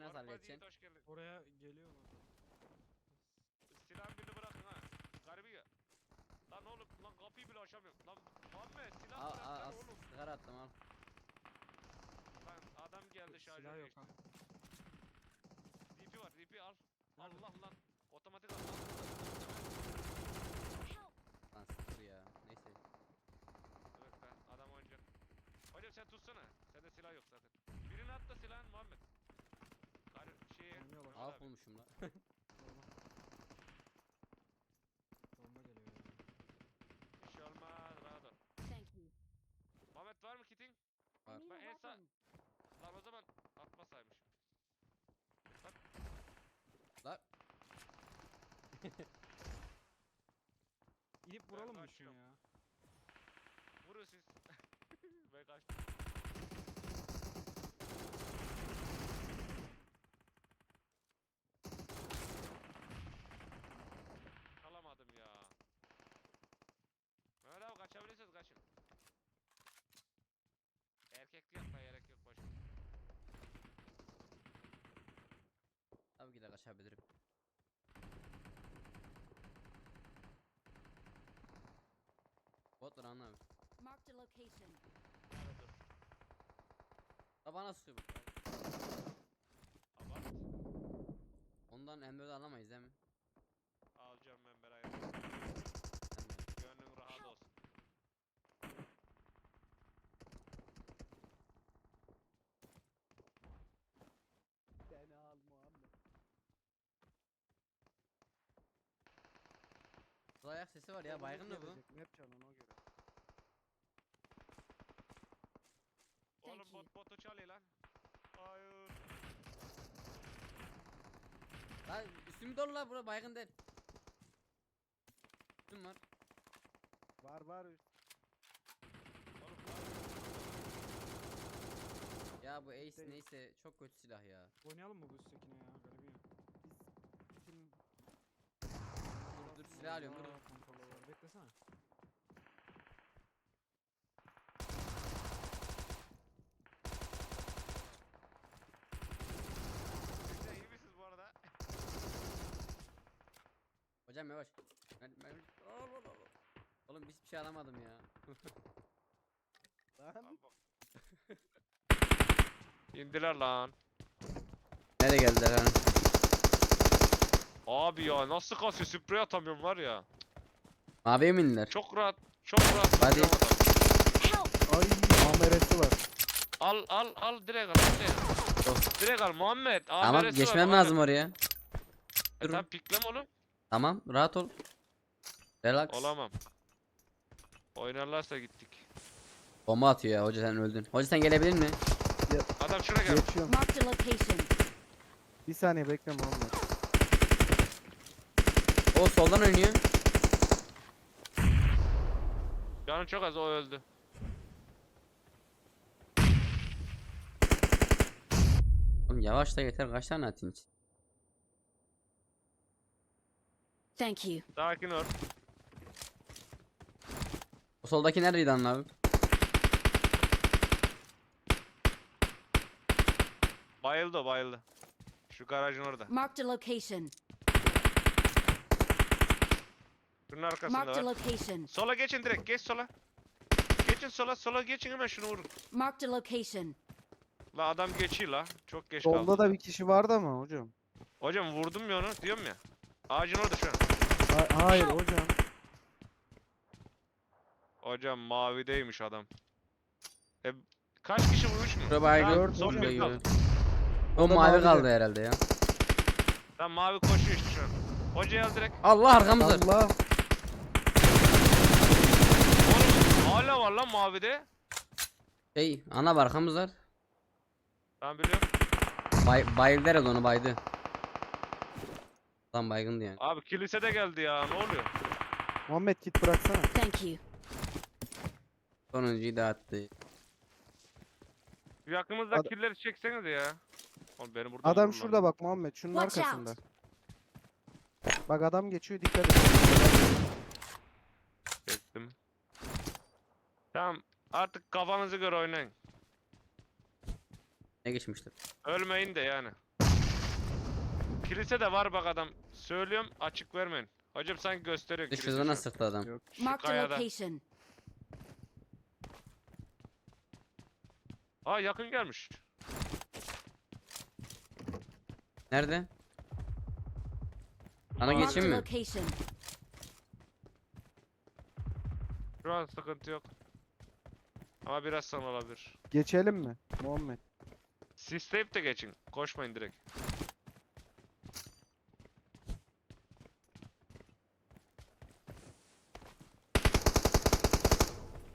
nasıl Korkmaz halledeceksin? Yiğit hoş geldin. Oraya geliyor mu? Silahın birini bırakın ha. Garibi. Lan oğlum lan kapıyı bile açamıyorum. Lan Muhammed silah Al bıraksana al al oğlum. sigara attım al. Lan adam geldi şarjör Silah yok geçti. ha. DP var DP al. Nerede? Allah lan. Otomatik al. al. Lan sıfır ya. Neyse. Evet ben adam oynayacak. Hocam sen tutsana. Sende silah yok zaten. Birini at da silahın Muhammed. Kar Mehmet abi. bulmuşum lan. Bomba. Bomba geliyor. Bir şey olmaz rahat ol. Thank you. Muhammed var mı kitin? Var. Ben en sağ-. Lan o zaman atmasaymış. Lan İnip vuralım mı şunu ya? Vurun siz. ben kaçtım. Alamadım ya. Mehmet abi kaçabilirsiniz kaçın. Erkekli yapma gerek yok başım. Tabii ki de kaçabilirim. Bot var anla abi. Marked a location. Dur. Da bana sıkıyor bu. Abart. Ondan M4 alamayız değil mi? Alacağım ben Beray'ı. Sen de. Gönlün rahat olsun. Beni al Muhammed. Bu ayak sesi var ya baygın da bu. Ne yapacaksın ona göre? Oğlum Thank bot botu çalıyor lan. Hayır. Lan üstüm dolu la bura baygın değil. Üstüm var. Var var üst. Oğlum Ya bu ace Değil. neyse çok kötü silah ya. Oynayalım mı bu üsttekine ya? Garibi ya. Biz kim Dur dur silah alıyorum var. Beklesene. siz de iyi misiniz bu arada? Hocam yavaş. Ben, ben... Al, al, al. Oğlum hiçbir şey alamadım ya. lan? İndiler lan. Nereye geldiler hani? Abi ya nasıl kasıyor sprey atamıyorum var ya. Maviye mi indiler? Çok rahat. Çok rahat. Hadi. Help! Ay ameresi var. Al al al direkt al. Direkt, direkt al Muhammed. Tamam AMR'si var, geçmem Muhammed. lazım oraya. E, Durun. tamam pikleme oğlum. Tamam rahat ol. Relax. Olamam. Oynarlarsa gittik. Bomba atıyor ya hoca sen öldün. Hoca sen gelebilir mi? Adam şuna gel. Geçiyorum. Marked a location. Bir saniye bekle Muhammed. O soldan oynuyor. Canı çok az o öldü. Oğlum yavaş da yeter kaç tane atayım ki? Thank you. Sakin ol. O soldaki neredeydi anla abi? Bayıldı bayıldı. Şu garajın orada. Marked a location. Şunun arkasında Marked a var. location. Sola geçin direkt geç sola. Geçin sola sola geçin hemen şunu vurun. Marked a location. La adam geçiyor la. Çok geç kaldı. Solda da bir kişi vardı ama hocam. Hocam vurdum ya onu diyorum ya. Ağacın orada şu an. Ha- hayır hocam. Hocam mavideymiş adam. E, kaç kişi vurmuş mu? Şuraya baygın. Dört son bir kaldı. O mavi mavide. kaldı herhalde ya. Lan mavi koşuyor işte şu an. Hocayı al direkt. Allah arkamız var. Allah. Oğlum hala var lan mavide. Şey ana var arkamız var. Ben biliyorum. Bay, bayıldı herhalde onu baydı. Lan baygındı yani. Abi kilisede geldi ya ne oluyor? Muhammed kit bıraksana. Thank you. Sonuncuyu da attı. Yakınızda Ad- killeri çekseniz ya. Oğlum beni burada Adam şurada bak Muhammed şunun Watch out. arkasında. Bak adam geçiyor dikkat et. Tamam artık kafanızı göre oynayın. Ne geçmiştir? Ölmeyin de yani. Kilise de var bak adam. Söylüyorum açık vermeyin. Hocam sanki gösteriyor kilise Dışarıdan şu an. sıktı adam. Yok. Şu Marked a kayada. location. Aa yakın gelmiş. Nerede? Ana Marked Marked a geçeyim mi? location. Şu an sıkıntı yok. Ama biraz sonra olabilir. Geçelim mi? Muhammed. Sisleyip de geçin. Koşmayın direkt.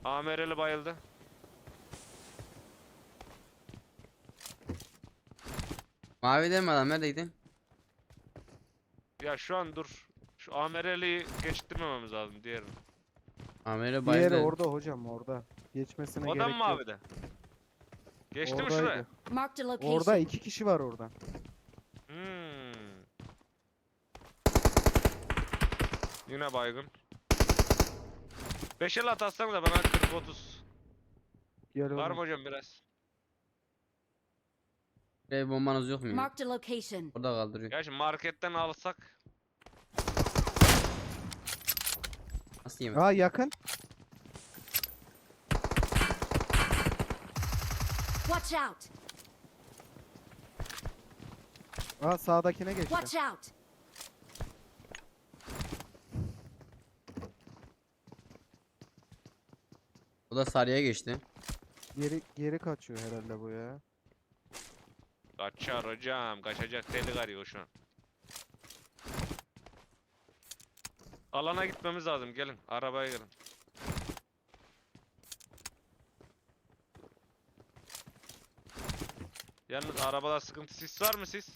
Amereli bayıldı. Mavi mi adam neredeydi? Ya şu an dur. Şu Amereli'yi geçirtmememiz lazım diğerini. Amele Diğeri bayıldı. orada hocam orada. Geçmesine O da gerek mı yok. mavide? Geçti mi Oradaydı. şuraya? Marked a location. Orada iki kişi var orada. Hmm. Yine baygın. 5 el atarsan da bana 40 30. Gel Var oğlum. mı hocam biraz? Şey bombanız yok mu? ya? Marked a location. Orada kaldırıyor. Gerçi marketten alsak Nasıl yemek? Aa yakın. Watch out! Aa sağdakine geçti. Watch out! O da sarıya geçti. Geri geri kaçıyor herhalde bu ya. kaçar hocam. Kaçacak delik arıyor şu an. Alana gitmemiz lazım. Gelin. Arabaya gelin. Yalnız arabada sıkıntı sis var mı sis?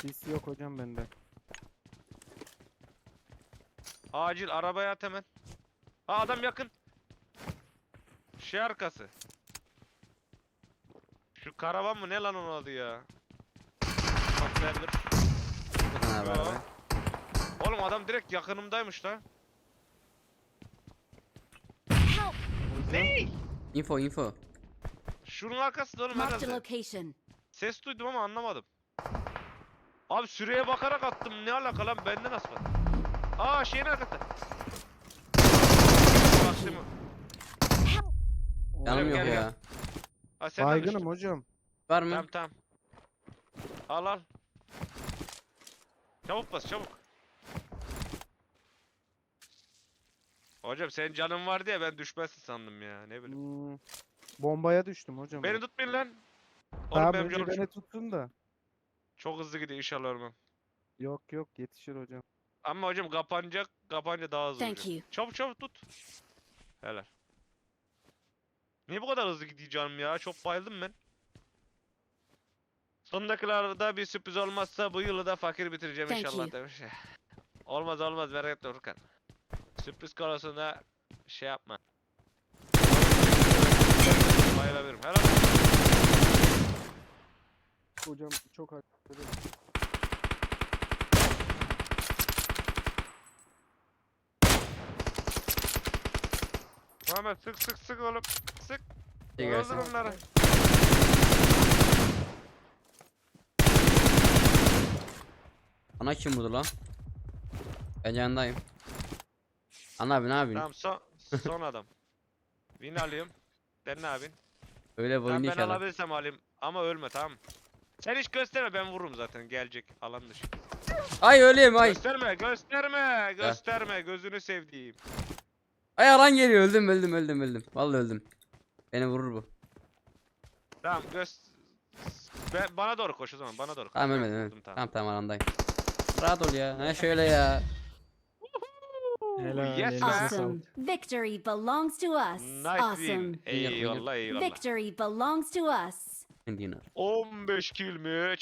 Sis yok hocam bende. Acil arabaya at hemen. Aa adam yakın. Şey arkası. Şu karavan mı ne lan onun adı ya? Abi Yo. araba. Oğlum adam direkt yakınımdaymış lan. Help! Ne? Info info. Şunun arkası da oğlum Marked a herhalde. location. Ses duydum ama anlamadım. Abi süreye bakarak attım. Ne alaka lan? Bende nasıl var? Aa şeyin arkası. Baktım. Help! Yanım yok gel, gel. ya. Ha sen de Baygınım düştün. hocam. Var mı? Tamam tamam. Al al. Çabuk bas çabuk. Hocam senin canın vardı ya ben düşmezsin sandım ya ne bileyim. Hmm, bombaya düştüm hocam. Beni ben. tutmayın lan. Oğlum Tamam benim önce canım beni çok, tuttun da. çok hızlı gidiyor inşallah ölmem. Yok yok yetişir hocam. Ama hocam kapanacak kapanınca daha hızlı Thank olacak. you. Çabuk çabuk tut. Helal. Niye bu kadar hızlı gidiyor canım ya? Çok bayıldım ben. Son dakikalarda bir sürpriz olmazsa bu yılı da fakir bitireceğim Thank inşallah you. demiş. Olmaz olmaz merak etme Furkan. Sürpriz konusunda şey yapma. Bayılabilirim. Helal. Hocam çok haklı. Muhammed sık sık sık oğlum. Sık. Şey gelsin. Öldür onları. Ana kim vurdu lan? Ben yanındayım. Ana abi ne yapıyorsun? Tamam son, son adam. Win alayım. Sen ne yapıyorsun? Öyle Tamam boyun ben inşallah. alabilirsem alayım ama ölme tamam? Sen hiç gösterme ben vururum zaten gelecek alan dışı. Ay öleyim ay. Gösterme gösterme gösterme gözünü sevdiğim. Ay alan geliyor öldüm öldüm öldüm öldüm. Vallahi öldüm. Beni vurur bu. Tamam göz... Ben, bana doğru koş o zaman bana doğru koş. Tamam ölmedim ölmedim. Tamam tamam alandayım. Rahat ol ya. Ha şöyle ya. Helal. Yes elinize be. sağlık. Awesome. Victory belongs to us. Nice awesome. Eyvallah eyvallah. Victory belongs to us. Dinar. 15 kill mü?